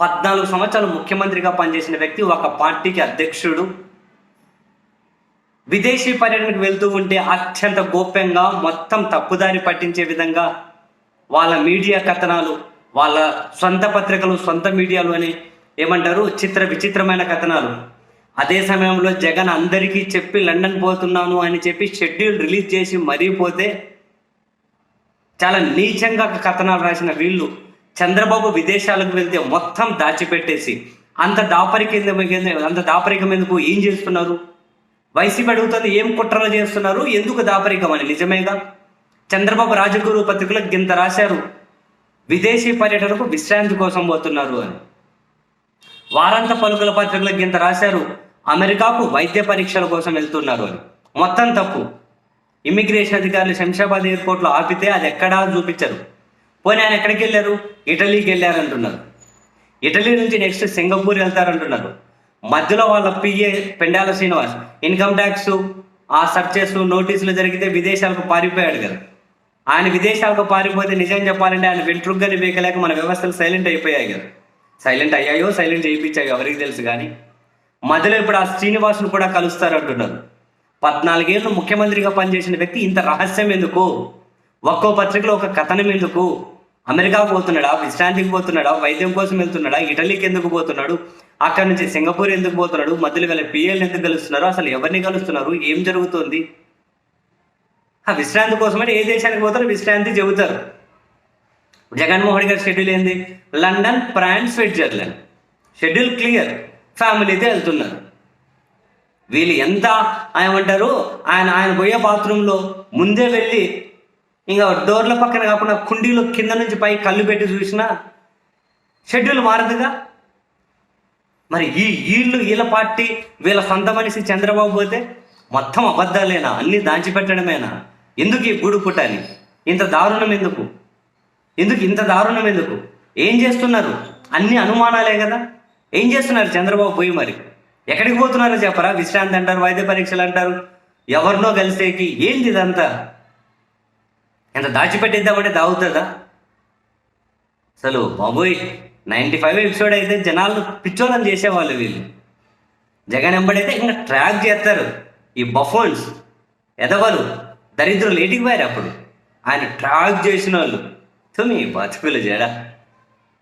పద్నాలుగు సంవత్సరాలు ముఖ్యమంత్రిగా పనిచేసిన వ్యక్తి ఒక పార్టీకి అధ్యక్షుడు. విదేశీ పర్యటనకు వెళ్తూ ఉంటే అత్యంత గోప్యంగా మొత్తం తప్పుదారి పట్టించే విధంగా వాళ్ళ మీడియా కథనాలు వాళ్ళ సొంత పత్రికలు సొంత మీడియాలు అని ఏమంటారు? చిత్ర విచిత్రమైన కథనాలు. అదే సమయంలో జగన్ అందరికీ చెప్పి లండన్ పోతున్నాను అని చెప్పి షెడ్యూల్ రిలీజ్ చేసి మరీ పోతే చాలా నీచంగా కథనాలు రాసిన వీళ్ళు చంద్రబాబు విదేశాలకు వెళ్తే మొత్తం దాచిపెట్టేసి అంత దాపరికం అంత దాపరికం ఎందుకు? ఏం చేస్తున్నారు? వైసీపీ అడుగుతుంది ఏం కుట్రలు చేస్తున్నారు? ఎందుకు దాపరికం? అని. నిజమేగా? చంద్రబాబు రాజగురు పత్రికలో గింత రాశారు. విదేశీ పర్యటనకు విశ్రాంతి కోసం పోతున్నారు అని. వారాంత పలుకుల పత్రికలకు గింత రాశారు. అమెరికాకు వైద్య పరీక్షల కోసం వెళ్తున్నారు అని. మొత్తం తప్పు. ఇమ్మిగ్రేషన్ అధికారులు శంషాబాద్ ఎయిర్పోర్ట్లో ఆపితే అది ఎక్కడా చూపించరు. పోనీ ఆయన ఎక్కడికి వెళ్ళారు? ఇటలీకి వెళ్ళారంటున్నారు ఇటలీ నుంచి నెక్స్ట్ సింగపూర్ వెళ్తారంటున్నారు. మధ్యలో వాళ్ళ PA Pendala Srinivas income tax ఆ సర్చెస్ నోటీసులు జరిగితే విదేశాలకు పారిపోయాడు కదా. ఆయన విదేశాలకు పారిపోతే నిజం చెప్పాలంటే ఆయన వెంట్రుగ్గని వేయలేక మన వ్యవస్థలు సైలెంట్ అయిపోయాయి కదా. సైలెంట్ అయ్యాయో సైలెంట్ చేయించాయో ఎవరికి తెలుసు కానీ. మధ్యలో ఇప్పుడు ఆ శ్రీనివాసును కూడా కలుస్తారంటున్నారు. పద్నాలుగేళ్ళు ముఖ్యమంత్రిగా పనిచేసిన వ్యక్తి ఇంత రహస్యం ఎందుకు? ఒక్కో పత్రికలో ఒక కథనం ఎందుకు? అమెరికా పోతున్నాడా? విశ్రాంతికి పోతున్నాడా? వైద్యం కోసం వెళ్తున్నాడా? ఇటలీకి ఎందుకు పోతున్నాడు? అక్కడి నుంచి సింగపూర్ ఎందుకు పోతున్నాడు? మధ్యలో వెళ్ళే పిఎల్ ఎందుకు కలుస్తున్నారు అసలు ఎవరిని కలుస్తున్నారు ఏం జరుగుతుంది? ఆ విశ్రాంతి కోసమని ఏ దేశానికి పోతారో విశ్రాంతి చెబుతారు. జగన్మోహన్ గారి షెడ్యూల్ ఏంది? London France Switzerland schedule clear ఫ్యామిలీతో వెళ్తున్నారు. వీళ్ళు ఎంత ఏమంటారు? ఆయన ఆయన పోయే బాత్రూంలో ముందే వెళ్ళి ఇంకా డోర్ల పక్కన కాకుండా కుండీలో కింద నుంచి పై కళ్ళు పెట్టి చూసినా షెడ్యూల్ మారదుగా? మరి ఈ వీళ్ళు వీళ్ళ పార్టీ వీళ్ళ సొంత మనిషి చంద్రబాబు పోతే మొత్తం అబద్ధాలేనా? అన్నీ దాచిపెట్టడమేనా? ఎందుకు ఈ గూడు పుట్టాలి? ఇంత దారుణం ఎందుకు? ఎందుకు ఇంత దారుణం ఎందుకు? ఏం చేస్తున్నారు? అన్ని అనుమానాలే కదా? ఏం చేస్తున్నారు చంద్రబాబు పోయి మరి? ఎక్కడికి పోతున్నారో చెప్పరా? విశ్రాంతి అంటారు వైద్య పరీక్షలు అంటారు. ఎవరినో కలిసేకి ఏంది ఇదంతా? ఎంత దాచిపెట్టిద్దామంటే దాగుతుందా? అసలు బాబోయ్ నైంటీ ఫైవ్ ఎపిసోడ్ అయితే జనాలు పిచ్చోళ్ళని చేసేవాళ్ళు వీళ్ళు. జగన్ ఎంబడైతే ఇంకా ట్రాక్ చేస్తారు ఈ బఫోన్స్. ఎదవలు దరిద్రులు ఏటికి పోయారు అప్పుడు? ఆయన ట్రాక్ చేసిన వాళ్ళు. తుమి బతుకులు జడా.